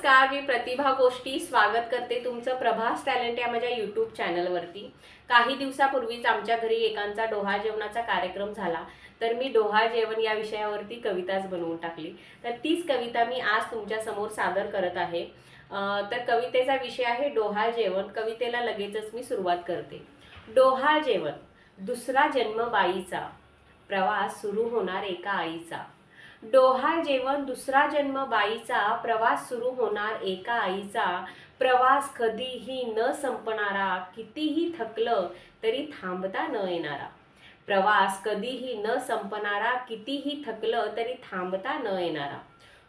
नमस्कार मी प्रतिभा गोष्टी. स्वागत करते तुमचं प्रभास टॅलेंट या माझ्या यूट्यूब चॅनलवरती. काही दिवसापूर्वीच आमच्या घरी एकांचा डोहा जेवणाचा कार्यक्रम झाला. तर मी डोहा जेवण या विषयावरती कविताच बनवून टाकली. तर तीच कविता मी आज तुमच्यासमोर सादर करत आहे. तर कवितेचा विषय आहे डोहा जेवण. कवितेला लगेचच मी सुरुवात करते. डोहा जेवण. दुसरा जन्म बाईचा. प्रवास सुरू होणार एका आईचा. डोहा जेवण दुसरा जन्म बाईचा प्रवास सुरू होणार एका आईचा. प्रवास कधीही न संपणारा कितीही थकलं तरी थांबता न येणारा. प्रवास कधीही न संपणारा कितीही थकलं तरी थांबता न येणारा.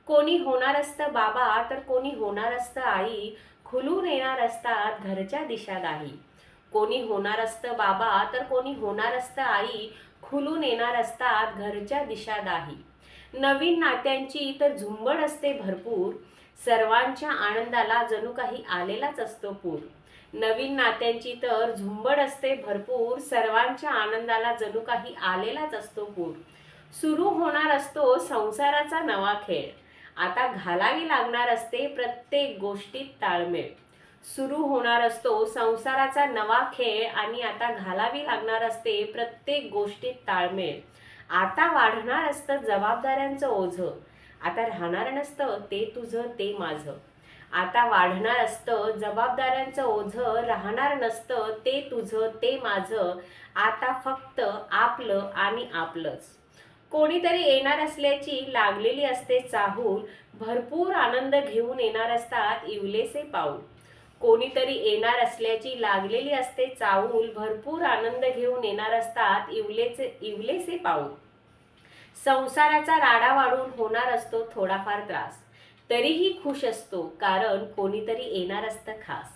कोणी होणार असतं बाबा तर कोणी होणार असतं आई. खुलून येणार असतात घरच्या दिशादाही कोणी होणार असतं बाबा तर कोणी होणार असतं आई. खुलून येणार असतात घरच्या दिशादाही नवीन नात्यांची तर झुंबड असते भरपूर. सर्वांच्या आनंदाला जणू काही आलेलाच असतो पूर. नवीन नात्यांची तर झुंबड असते भरपूर. सर्वांच्या आनंदाला जणू काही आलेलाच असतो पूर. सुरू होणार असतो संसाराचा नवा खेळ. आता घालावी लागणार असते प्रत्येक गोष्टीत ताळमेळ. सुरू होणार असतो संसाराचा नवा खेळ आणि आता घालावी लागणार असते प्रत्येक गोष्टीत ताळमेळ. आता वाढणार असतं जबाबदाऱ्यांचं ओझं. आता राहणार नसतं ते तुझं ते माझं. आता वाढणार असतं जबाबदाऱ्यांचं ओझं राहणार नसतं ते तुझं ते माझं. आता फक्त आपलं आणि आपलंच. कोणीतरी येणार असल्याची लागलेली असते चाहूल भरपूर आनंद घेऊन येणार असतात इवलेसे पाऊल. कोणीतरी येणार असल्याची लागलेली असते चाहूल भरपूर आनंद घेऊन येणार असतात इवलेचे इवलेसे पाऊल. संसाराचा राडा वाढून होणार असतो थोडाफार त्रास. तरीही खुश असतो कारण कोणीतरी येणार असतं खास.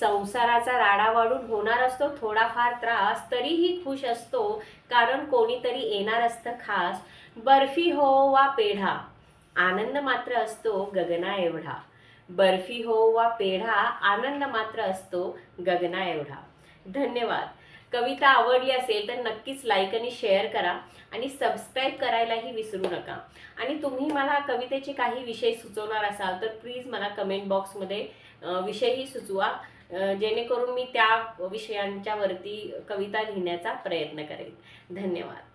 संसाराचा राडा वाढून होणार असतो थोडाफार त्रास तरीही खुश असतो कारण कोणीतरी येणार असतं खास. बर्फी हो वा पेढा. आनंद मात्र असतो गगना एवढा. बर्फी हो वा पेढा आनंद मात्र असतो गगना एवढा. धन्यवाद. कविता आवडली असेल तर नक्कीच लाईक आणि शेअर करा आणि सबस्क्राईब करायलाही विसरू नका. आणि तुम्ही मला कवितेचे काही विषय सुचवणार असाल तर प्लीज मला कमेंट बॉक्समध्ये विषयही सुचवा जेणेकरून मी त्या विषयांच्यावरती कविता लिहिण्याचा प्रयत्न करेन. धन्यवाद.